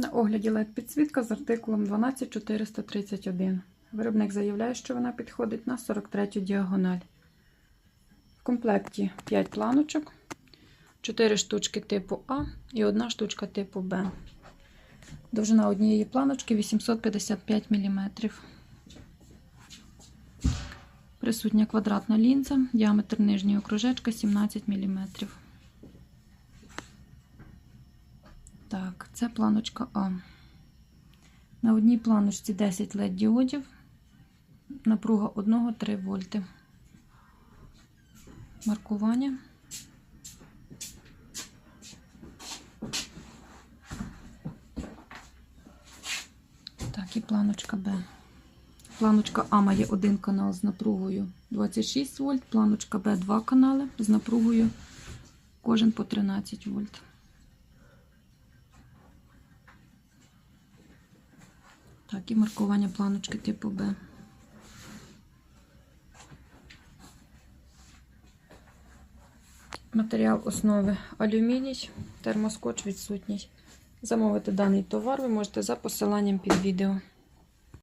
На огляді LED підсвітка з артикулом 12431. Виробник заявляє, що вона підходить на 43 діагональ. В комплекті 5 планочок, 4 штучки типу А і 1 штучка типу Б. Довжина однієї планочки 855 мм. Присутня квадратна лінза, діаметр нижнього кружечка 17 мм. Так, це планочка А. На одній планочці 10 LED діодів, напруга 1-3 вольти. Маркування. Так, і планочка Б. Планочка А має один канал з напругою 26 вольт, планочка Б два канали з напругою кожен по 13 вольт. Так, і маркування планочки типу Б. Матеріал основи алюміній, термоскоч відсутній. Замовити даний товар ви можете за посиланням під відео.